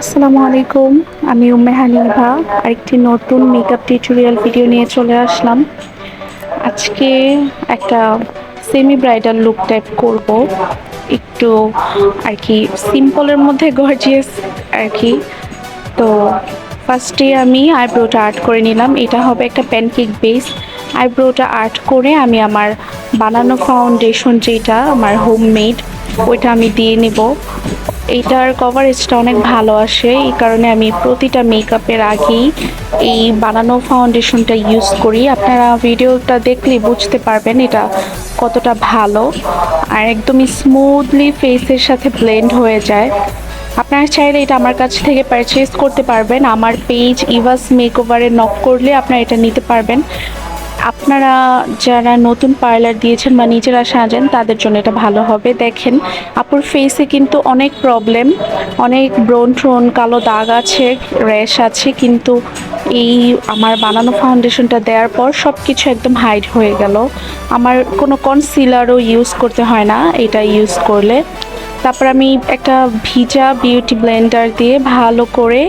আসসালামু আলাইকুম, আমি উম্মে হানিভা আরেকটি নতুন মেকআপ টিউটোরিয়াল ভিডিও নিয়ে চলে আসলাম। আজকে একটা সেমি ব্রাইডাল লুক টাইপ করব, একটু আর কি সিম্পলের মধ্যে গর্জিয়াস আর কি। তো ফার্স্টে আমি আইব্রোটা আর্ট করে নিলাম, এটা হবে একটা প্যানকেক বেস আইব্রোটা আর্ট করে আমি আমার বানানো ফাউন্ডেশন যেটা, আমার হোমমেড ওইটা আমি দিয়ে নেব। এইটার কভারেজটা অনেক ভালো আসে। এই কারণে আমি প্রতিটা মেকআপের আগেই এই বানানো ফাউন্ডেশনটা ইউজ করি। আপনারা ভিডিওটা দেখলে বুঝতে পারবেন এটা কতটা ভালো। আর একদমই স্মুথলি ফেসের সাথে ব্লেন্ড হয়ে যায়। আপনারা চাইলে এটা আমার কাছ থেকে পারচেস করতে পারবেন। আমার পেজ ইভাস মেকওভারে নক করলে আপনারা এটা নিতে পারবেন। আপনারা যারা নতুন পার্লার দিয়েছেন বা নিজেরা সাজেন, তাদের জন্য এটা ভালো হবে। দেখেন, আপুর ফেসে কিন্তু অনেক প্রবলেম অনেক ব্রোন ট্রোন কালো দাগ আছে র্যাশ আছে, কিন্তু এই আমার বানানো ফাউন্ডেশনটা দেওয়ার পর সব কিছু একদম হাইড হয়ে গেল। আমার কোনো কনসিলারও ইউজ করতে হয় না, এটা ইউজ করলে। তারপর আমি একটা ভিজা বিউটি ব্লেন্ডার দিয়ে ভালো করে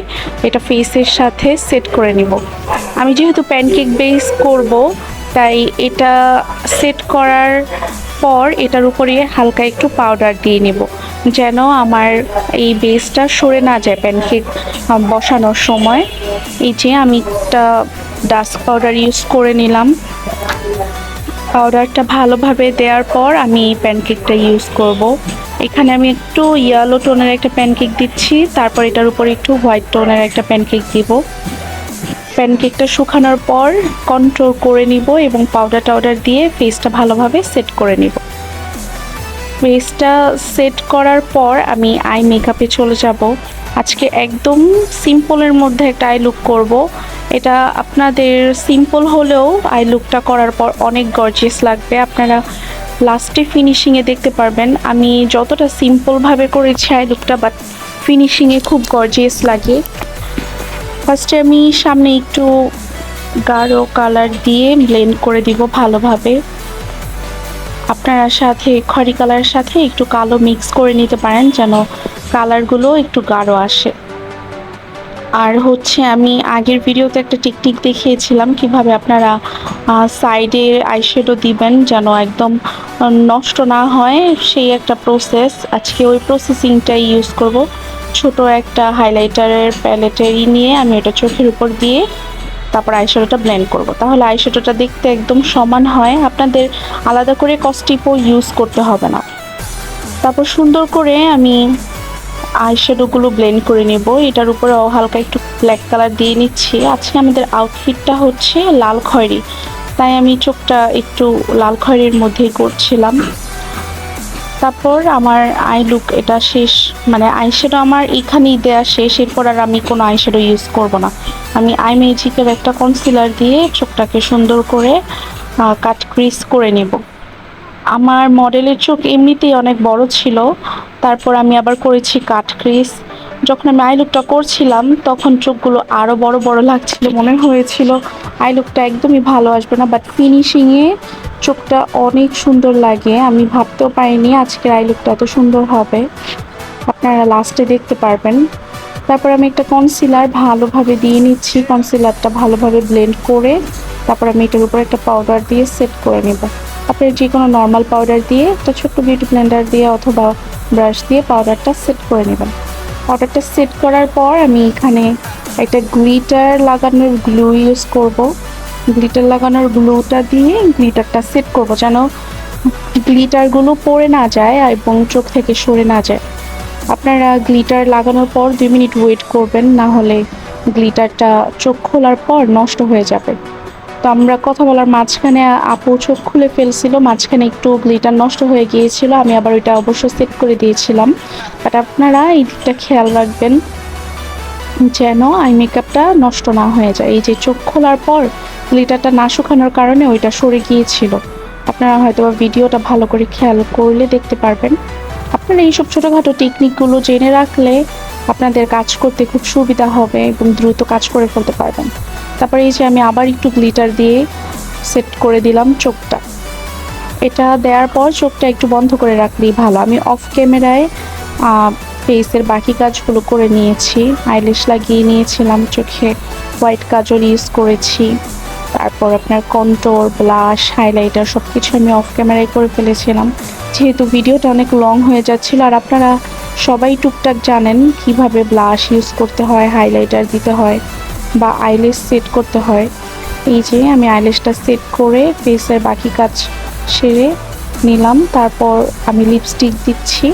এটা ফেসের সাথে সেট করে নিব। আমি যেহেতু প্যানকেক বেস করব, তাই এটা সেট করার পর এটার উপরে হালকা একটু পাউডার দিয়ে নেব, যেন আমার এই বেসটা সরে না যায় প্যানকেক বসানোর সময়। এই যে আমি একটা ডাস্ক পাউডার ইউজ করে নিলাম। পাউডারটা ভালোভাবে দেওয়ার পর আমি প্যানকেকটা ইউজ করব। এখানে আমি একটু ইয়েলো টোনের একটা প্যানকেক দিচ্ছি, তারপর এটার উপর একটু হোয়াইট টোনের একটা প্যানকেক দিব। প্যানকেকটা শুকানোর পর কন্ট্রোল করে নিব এবং পাউডার টাউডার দিয়ে ফেসটা ভালোভাবে সেট করে নিব। ফেসটা সেট করার পর আমি আই মেকআপে চলে যাব। আজকে একদম সিম্পলের মধ্যে একটা আই লুক করব। এটা আপনাদের সিম্পল হলেও আই লুকটা করার পর অনেক গর্জিয়াস লাগবে। আপনারা লাস্টে ফিনিশিংয়ে দেখতে পারবেন। আমি যতটা সিম্পলভাবে করেছি আই লুকটা বাট ফিনিশিংয়ে খুব গর্জিয়াস লাগে। ফার্স্টে আমি সামনে একটু গাঢ় কালার দিয়ে ব্লেন্ড করে দিব ভালোভাবে। আপনারা সাথে, খড়ি কালারের সাথে একটু কালো মিক্স করে নিতে পারেন, যেন কালারগুলো একটু গাঢ় আসে। আর হচ্ছে আমি আগের ভিডিওতে একটা টেকনিক দেখিয়েছিলাম, কীভাবে আপনারা সাইডে আইশ্যাডো দিবেন যেন একদম নষ্ট না হয়, সেই একটা প্রসেস আজকে ওই প্রসেসিংটাই ইউজ করব। ছোট একটা হাইলাইটারের প্যালেটেরই নিয়ে আমি এটা চোখের উপর দিয়ে তারপর আইশ্যাডোটা ব্লেন্ড করব। তাহলে আইশ্যাডোটা দেখতে একদম সমান হয়। আপনাদের আলাদা করে কস্টিপও ইউজ করতে হবে না। তারপর সুন্দর করে আমি আইশ্যাডোগুলো ব্লেন্ড করে নেব। এটার উপরে হালকা একটু ব্ল্যাক কালার দিয়ে নিচ্ছি। আজকে আমাদের আউটফিটটা হচ্ছে লাল খয়েরি। তাই আমি চোখটা একটু লাল খয়েরির মধ্যেই করছিলাম। তারপর আমার আই লুক এটা শেষ মানে আইশ্যাডো আমার এখানেই দেওয়া শেষ। এরপর আর আমি কোনো আইশ্যাডো ইউজ করব না। আমি আই ম্যাজিকের একটা কনসিলার দিয়ে চোখটাকে সুন্দর করে কাট ক্রিস করে নেব। আমার মডেলের চোখ এমনিতেই অনেক বড় ছিল। তারপর আমি আবার করেছি কাট ক্রিস। যখন আমি আই লুকটা করছিলাম, তখন চোখগুলো আরও বড় বড় লাগছিল, মনে হয়েছিল আই লুকটা একদমই ভালো আসবে না। বাট ফিনিশিংয়ে চোখটা অনেক সুন্দর লাগে। আমি ভাবতেও পারিনি আজকের আই লুকটা এত সুন্দর হবে। আপনারা লাস্টে দেখতে পারবেন। তারপর আমি একটা কনসিলার ভালোভাবে দিয়ে নিচ্ছি। কনসিলারটা ভালোভাবে ব্লেন্ড করে, তারপর আমি এটার উপর একটা পাউডার দিয়ে সেট করে নেব। আপনার যে কোনো নর্মাল পাউডার দিয়ে একটা ছোট্ট বিউটি ব্লেন্ডার দিয়ে অথবা ব্রাশ দিয়ে পাউডারটা সেট করে নেবেন। পাউডারটা সেট করার পর আমি এখানে একটা গ্লিটার লাগানোর গ্লু ইউজ করব। গ্লিটার লাগানোর গ্লুটা দিয়ে গ্লিটারটা সেট করব যেন গ্লিটারগুলো পড়ে না যায় এবং চোখ থেকে সরে না যায়। আপনারা গ্লিটার লাগানোর পর দুই মিনিট ওয়েট করবেন, না হলে গ্লিটারটা চোখ খোলার পর নষ্ট হয়ে যাবে। তো আমরা কথা বলার মাঝখানে আপু চোখ খুলে ফেলছিল, মাঝখানে একটু গ্লিটার নষ্ট হয়ে গিয়েছিল, আমি আবার ওইটা অবশ্য সেট করে দিয়েছিলাম। বাট আপনারা এই দিকটা খেয়াল রাখবেন যেন আই মেকআপটা নষ্ট না হয়ে যায়। এই যে চোখ খোলার পর গ্লিটারটা না শুকানোর কারণে ওইটা সরে গিয়েছিল। আপনারা হয়তো ভিডিওটা ভালো করে খেয়াল করলে দেখতে পারবেন। আপনারা এইসব ছোটোখাটো টেকনিকগুলো জেনে রাখলে আপনাদের কাজ করতে খুব সুবিধা হবে এবং দ্রুত কাজ করে ফেলতে পারবেন। তারপরে এই যে আমি আবার একটু গ্লিটার দিয়ে সেট করে দিলাম চোখটা। এটা দেওয়ার পর চোখটা একটু বন্ধ করে রাখলেই ভালো। আমি অফ ক্যামেরায় ফেসের বাকি কাজগুলো করে নিয়েছি। আইলিশ লাগিয়ে নিয়েছিলাম চোখে। হোয়াইট কাজল ইউজ করেছি। তারপর আপনার কন্ট্রোল ব্লাশ হাইলাইটার সব কিছু আমি অফ ক্যামেরায় করে ফেলেছিলাম। যেহেতু ভিডিওটা অনেক লং হয়ে যাচ্ছিল, আর আপনারা সবাই টুকটাক জানেন কীভাবে ব্লাশ ইউজ করতে হয় হাইলাইটার দিতে হয়। বা আইলেস সেট করতে হয়। এই যে আমি আইলেসটা সেট করে ফেসের বাকি কাজ সেরে নিলাম। তারপর আমি লিপস্টিক দিচ্ছি।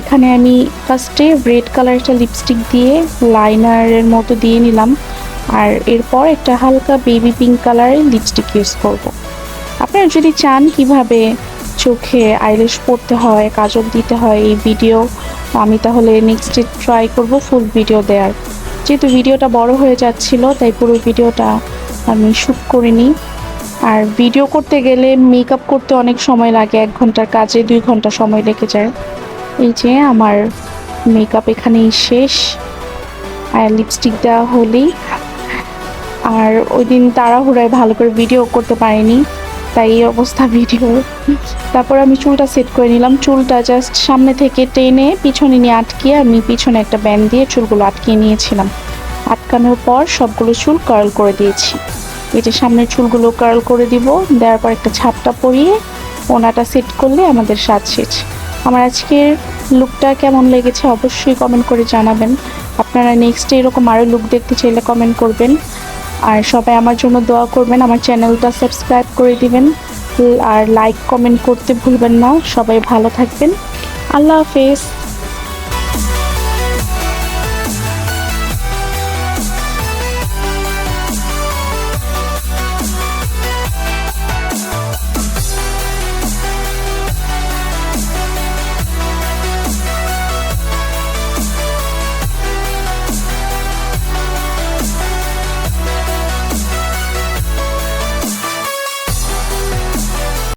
এখানে আমি ফার্স্টে রেড কালার একটা লিপস্টিক দিয়ে লাইনারের মতো দিয়ে নিলাম। আর এরপর একটা হালকা বেবি পিঙ্ক কালারের লিপস্টিক ইউজ করব। আপনারা যদি চান কীভাবে চোখে আইলিশ পড়তে হয়, কাজল দিতে হয় এই ভিডিও আমি তাহলে নেক্সটে ট্রাই করব ফুল ভিডিও দেওয়ার যেহেতু ভিডিওটা বড় হয়ে যাচ্ছিল, তাই পুরো ভিডিওটা আমি শ্যুট করিনি। আর ভিডিও করতে গেলে মেকআপ করতে অনেক সময় লাগে, এক ঘণ্টার কাজে দুই ঘণ্টা সময় লেগে যায়। এই যে আমার মেকআপ এখানেই শেষ। আর লিপস্টিক দেওয়া হলেই। আর ওই দিন তাড়াহুড়ায় ভালো করে ভিডিও করতে পারিনি। তাই এই অবস্থা ভিডিও তারপর আমি চুলটা সেট করে নিলাম। চুলটা জাস্ট সামনে থেকে টেনে পিছনে নিয়ে আটকিয়ে আমি পিছনে একটা ব্যান্ড দিয়ে চুলগুলো আটকিয়ে নিয়েছিলাম। আটকানোর পর সবগুলো চুল কার্ল করে দিয়েছি। এই যে সামনের চুলগুলো কার্ল করে দিব, দেওয়ার পর একটা ছাপটা পরিয়ে ওনাটা সেট করলে আমাদের সাজ শেষ। আমার আজকের লুকটা কেমন লেগেছে অবশ্যই কমেন্ট করে জানাবেন। আপনারা নেক্সট এরকম আরও লুক দেখতে চাইলে কমেন্ট করবেন। আর সবাই আমার জন্য দোয়া করবেন, আমার চ্যানেলটা সাবস্ক্রাইব করে দিবেন আর লাইক কমেন্ট করতে ভুলবেন না। সবাই ভালো থাকবেন। আল্লাহ হাফেজ।